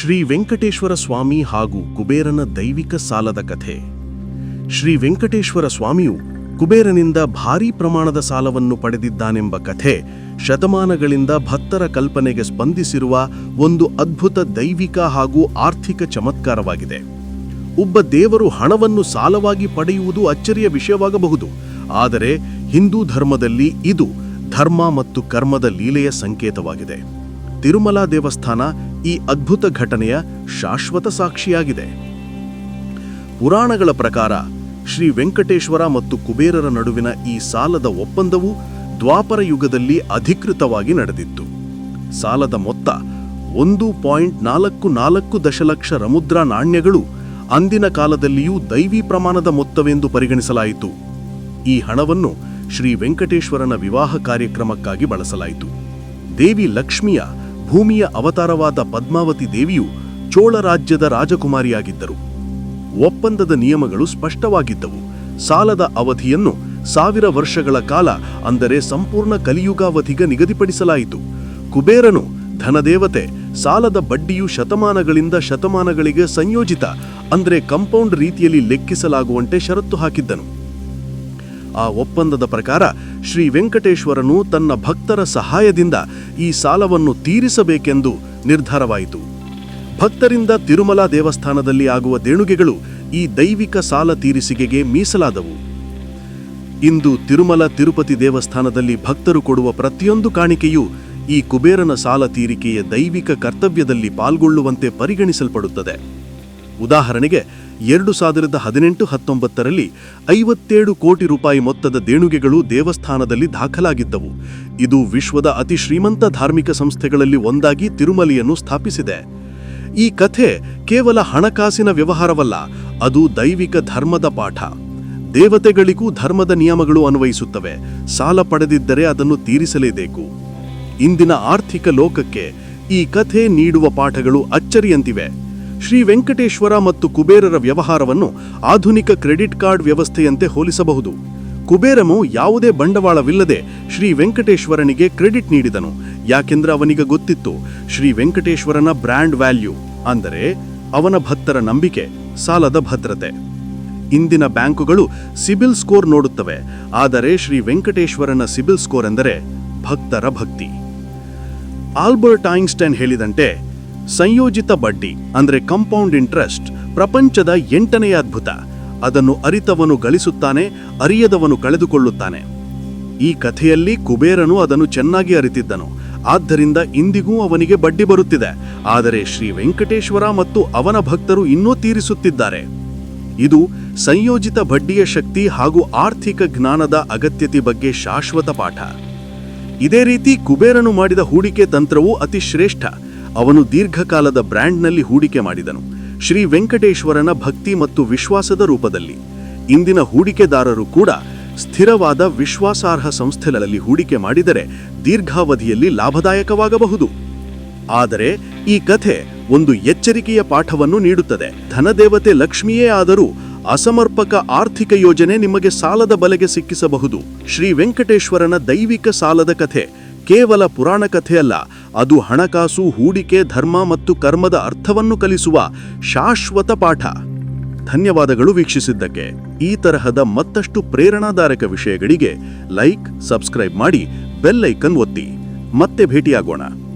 ಶ್ರೀ ವೆಂಕಟೇಶ್ವರ ಸ್ವಾಮಿ ಹಾಗೂ ಕುಬೇರನ ದೈವಿಕ ಸಾಲದ ಕಥೆ. ಶ್ರೀ ವೆಂಕಟೇಶ್ವರ ಸ್ವಾಮಿಯು ಕುಬೇರನಿಂದ ಭಾರೀ ಪ್ರಮಾಣದ ಸಾಲವನ್ನು ಪಡೆದಿದ್ದಾನೆಂಬ ಕಥೆ ಶತಮಾನಗಳಿಂದ ಭಕ್ತರ ಕಲ್ಪನೆಗೆ ಸ್ಪಂದಿಸಿರುವ ಒಂದು ಅದ್ಭುತ ದೈವಿಕ ಹಾಗೂ ಆರ್ಥಿಕ ಚಮತ್ಕಾರವಾಗಿದೆ. ಒಬ್ಬ ದೇವರು ಹಣವನ್ನು ಸಾಲವಾಗಿ ಪಡೆಯುವುದು ಅಚ್ಚರಿಯ ವಿಷಯವಾಗಬಹುದು. ಆದರೆ ಹಿಂದೂ ಧರ್ಮದಲ್ಲಿ ಇದು ಧರ್ಮ ಮತ್ತು ಕರ್ಮದ ಲೀಲೆಯ ಸಂಕೇತವಾಗಿದೆ. ತಿರುಮಲ ದೇವಸ್ಥಾನ ಈ ಅದ್ಭುತ ಘಟನೆಯ ಶಾಶ್ವತ ಸಾಕ್ಷಿಯಾಗಿದೆ. ಪುರಾಣಗಳ ಪ್ರಕಾರ ಶ್ರೀ ವೆಂಕಟೇಶ್ವರ ಮತ್ತು ಕುಬೇರರ ನಡುವಿನ ಈ ಸಾಲದ ಒಪ್ಪಂದವು ದ್ವಾಪರ ಯುಗದಲ್ಲಿ ಅಧಿಕೃತವಾಗಿ ನಡೆದಿತ್ತು. ಸಾಲದ ಮೊತ್ತ ಒಂದು ಪಾಯಿಂಟ್ ನಾಲ್ಕು ನಾಲ್ಕು ದಶಲಕ್ಷ ರಮುದ್ರ ನಾಣ್ಯಗಳು ಅಂದಿನ ಕಾಲದಲ್ಲಿಯೂ ದೈವಿ ಪ್ರಮಾಣದ ಮೊತ್ತವೆಂದು ಪರಿಗಣಿಸಲಾಯಿತು. ಈ ಹಣವನ್ನು ಶ್ರೀ ವೆಂಕಟೇಶ್ವರನ ವಿವಾಹ ಕಾರ್ಯಕ್ರಮಕ್ಕಾಗಿ ಬಳಸಲಾಯಿತು. ದೇವಿ ಲಕ್ಷ್ಮಿಯ ಭೂಮಿಯ ಅವತಾರವಾದ ಪದ್ಮಾವತಿ ದೇವಿಯು ಚೋಳ ರಾಜ್ಯದ ರಾಜಕುಮಾರಿಯಾಗಿದ್ದರು. ಒಪ್ಪಂದದ ನಿಯಮಗಳು ಸ್ಪಷ್ಟವಾಗಿದ್ದವು. ಸಾಲದ ಅವಧಿಯನ್ನು ಸಾವಿರ ವರ್ಷಗಳ ಕಾಲ, ಅಂದರೆ ಸಂಪೂರ್ಣ ಕಲಿಯುಗಾವಧಿಗೆ ನಿಗದಿಪಡಿಸಲಾಯಿತು. ಕುಬೇರನು ಧನದೇವತೆ, ಸಾಲದ ಬಡ್ಡಿಯು ಶತಮಾನಗಳಿಂದ ಶತಮಾನಗಳಿಗೆ ಸಂಯೋಜಿತ, ಅಂದರೆ ಕಂಪೌಂಡ್ ರೀತಿಯಲ್ಲಿ ಲೆಕ್ಕಿಸಲಾಗುವಂತೆ ಷರತ್ತು ಹಾಕಿದ್ದನು. ಆ ಒಪ್ಪಂದದ ಪ್ರಕಾರ ಶ್ರೀ ವೆಂಕಟೇಶ್ವರನು ತನ್ನ ಭಕ್ತರ ಸಹಾಯದಿಂದ ಈ ಸಾಲವನ್ನು ತೀರಿಸಬೇಕೆಂದು ನಿರ್ಧಾರವಾಯಿತು. ಭಕ್ತರಿಂದ ತಿರುಮಲ ದೇವಸ್ಥಾನದಲ್ಲಿ ಆಗುವ ದೇಣುಗೆಗಳು ಈ ದೈವಿಕ ಸಾಲ ತೀರಿಸಿಗೆಗೆ ಮೀಸಲಾದವು. ಇಂದು ತಿರುಮಲ ತಿರುಪತಿ ದೇವಸ್ಥಾನದಲ್ಲಿ ಭಕ್ತರು ಕೊಡುವ ಪ್ರತಿಯೊಂದು ಕಾಣಿಕೆಯೂ ಈ ಕುಬೇರನ ಸಾಲ ತೀರಿಕೆಯ ದೈವಿಕ ಕರ್ತವ್ಯದಲ್ಲಿ ಪಾಲ್ಗೊಳ್ಳುವಂತೆ ಪರಿಗಣಿಸಲ್ಪಡುತ್ತದೆ. ಉದಾಹರಣೆಗೆ, ಎರಡು ಸಾವಿರದ ಹದಿನೆಂಟು ಹತ್ತೊಂಬತ್ತರಲ್ಲಿ ಐವತ್ತೇಳು ಕೋಟಿ ರೂಪಾಯಿ ಮೊತ್ತದ ದೇಣುಗೆಗಳು ದೇವಸ್ಥಾನದಲ್ಲಿ ದಾಖಲಾಗಿದ್ದವು. ಇದು ವಿಶ್ವದ ಅತಿ ಶ್ರೀಮಂತ ಧಾರ್ಮಿಕ ಸಂಸ್ಥೆಗಳಲ್ಲಿ ಒಂದಾಗಿ ತಿರುಮಲಿಯನ್ನು ಸ್ಥಾಪಿಸಿದೆ. ಈ ಕಥೆ ಕೇವಲ ಹಣಕಾಸಿನ ವ್ಯವಹಾರವಲ್ಲ, ಅದು ದೈವಿಕ ಧರ್ಮದ ಪಾಠ. ದೇವತೆಗಳಿಗೂ ಧರ್ಮದ ನಿಯಮಗಳು ಅನ್ವಯಿಸುತ್ತವೆ, ಸಾಲ ಪಡೆದಿದ್ದರೆ ಅದನ್ನು ತೀರಿಸಲೇಬೇಕು. ಇಂದಿನ ಆರ್ಥಿಕ ಲೋಕಕ್ಕೆ ಈ ಕಥೆ ನೀಡುವ ಪಾಠಗಳು ಅಚ್ಚರಿಯಂತಿವೆ. ಶ್ರೀ ವೆಂಕಟೇಶ್ವರ ಮತ್ತು ಕುಬೇರರ ವ್ಯವಹಾರವನ್ನು ಆಧುನಿಕ ಕ್ರೆಡಿಟ್ ಕಾರ್ಡ್ ವ್ಯವಸ್ಥೆಯಂತೆ ಹೋಲಿಸಬಹುದು. ಕುಬೇರನು ಯಾವುದೇ ಬಂಡವಾಳವಿಲ್ಲದೆ ಶ್ರೀ ವೆಂಕಟೇಶ್ವರನಿಗೆ ಕ್ರೆಡಿಟ್ ನೀಡಿದನು. ಯಾಕೆಂದ್ರೆ ಅವನಿಗೆ ಗೊತ್ತಿತ್ತು, ಶ್ರೀ ವೆಂಕಟೇಶ್ವರನ ಬ್ರ್ಯಾಂಡ್ ವ್ಯಾಲ್ಯೂ, ಅಂದರೆ ಅವನ ಭಕ್ತರ ನಂಬಿಕೆ, ಸಾಲದ ಭದ್ರತೆ. ಇಂದಿನ ಬ್ಯಾಂಕುಗಳು ಸಿಬಿಲ್ ಸ್ಕೋರ್ ನೋಡುತ್ತವೆ, ಆದರೆ ಶ್ರೀ ವೆಂಕಟೇಶ್ವರನ ಸಿಬಿಲ್ ಸ್ಕೋರ್ ಎಂದರೆ ಭಕ್ತರ ಭಕ್ತಿ. ಆಲ್ಬರ್ಟ್ ಐನ್ಸ್ಟೈನ್ ಹೇಳಿದಂತೆ ಸಂಯೋಜಿತ ಬಡ್ಡಿ, ಅಂದರೆ ಕಂಪೌಂಡ್ ಇಂಟ್ರೆಸ್ಟ್ ಪ್ರಪಂಚದ ಎಂಟನೆಯ ಅದ್ಭುತ. ಅದನ್ನು ಅರಿತವನು ಗಳಿಸುತ್ತಾನೆ, ಅರಿಯದವನು ಕಳೆದುಕೊಳ್ಳುತ್ತಾನೆ. ಈ ಕಥೆಯಲ್ಲಿ ಕುಬೇರನು ಅದನ್ನು ಚೆನ್ನಾಗಿ ಅರಿತಿದ್ದನು. ಆದ್ದರಿಂದ ಇಂದಿಗೂ ಅವನಿಗೆ ಬಡ್ಡಿ ಬರುತ್ತಿದೆ. ಆದರೆ ಶ್ರೀ ವೆಂಕಟೇಶ್ವರ ಮತ್ತು ಅವನ ಭಕ್ತರು ಇನ್ನೂ ತೀರಿಸುತ್ತಿದ್ದಾರೆ. ಇದು ಸಂಯೋಜಿತ ಬಡ್ಡಿಯ ಶಕ್ತಿ ಹಾಗೂ ಆರ್ಥಿಕ ಜ್ಞಾನದ ಅಗತ್ಯತೆ ಬಗ್ಗೆ ಶಾಶ್ವತ ಪಾಠ. ಇದೇ ರೀತಿ ಕುಬೇರನು ಮಾಡಿದ ಹೂಡಿಕೆ ತಂತ್ರವು ಅತಿ ಶ್ರೇಷ್ಠ. ಅವನು ದೀರ್ಘಕಾಲದ ಬ್ರ್ಯಾಂಡ್ನಲ್ಲಿ ಹೂಡಿಕೆ ಮಾಡಿದನು. ಶ್ರೀ ವೆಂಕಟೇಶ್ವರನ ಭಕ್ತಿ ಮತ್ತು ವಿಶ್ವಾಸದ ರೂಪದಲ್ಲಿ. ಇಂದಿನ ಹೂಡಿಕೆದಾರರು ಕೂಡ ಸ್ಥಿರವಾದ ವಿಶ್ವಾಸಾರ್ಹ ಸಂಸ್ಥೆಗಳಲ್ಲಿ ಹೂಡಿಕೆ ಮಾಡಿದರೆ ದೀರ್ಘಾವಧಿಯಲ್ಲಿ ಲಾಭದಾಯಕವಾಗಬಹುದು. ಆದರೆ ಈ ಕಥೆ ಒಂದು ಎಚ್ಚರಿಕೆಯ ಪಾಠವನ್ನು ನೀಡುತ್ತದೆ. ಧನದೇವತೆ ಲಕ್ಷ್ಮಿಯೇ ಆದರೂ ಅಸಮರ್ಪಕ ಆರ್ಥಿಕ ಯೋಜನೆ ನಿಮಗೆ ಸಾಲದ ಬಲೆಗೆ ಸಿಕ್ಕಿಸಬಹುದು. ಶ್ರೀ ವೆಂಕಟೇಶ್ವರನ ದೈವಿಕ ಸಾಲದ ಕಥೆ ಕೇವಲ ಪುರಾಣ ಕಥೆಯಲ್ಲ ಅದು ಹಣಕಾಸು, ಹೂಡಿಕೆ, ಧರ್ಮ ಮತ್ತು ಕರ್ಮದ ಅರ್ಥವನ್ನು ಕಲಿಸುವ ಶಾಶ್ವತ ಪಾಠ. ಧನ್ಯವಾದಗಳು ವೀಕ್ಷಿಸಿದ್ದಕ್ಕೆ. ಈ ತರಹದ ಮತ್ತಷ್ಟು ಪ್ರೇರಣಾದಾಯಕ ವಿಷಯಗಳಿಗೆ ಲೈಕ್, ಸಬ್ಸ್ಕ್ರೈಬ್ ಮಾಡಿ ಬೆಲ್ ಐಕನ್ ಒತ್ತಿ. ಮತ್ತೆ ಭೇಟಿಯಾಗೋಣ.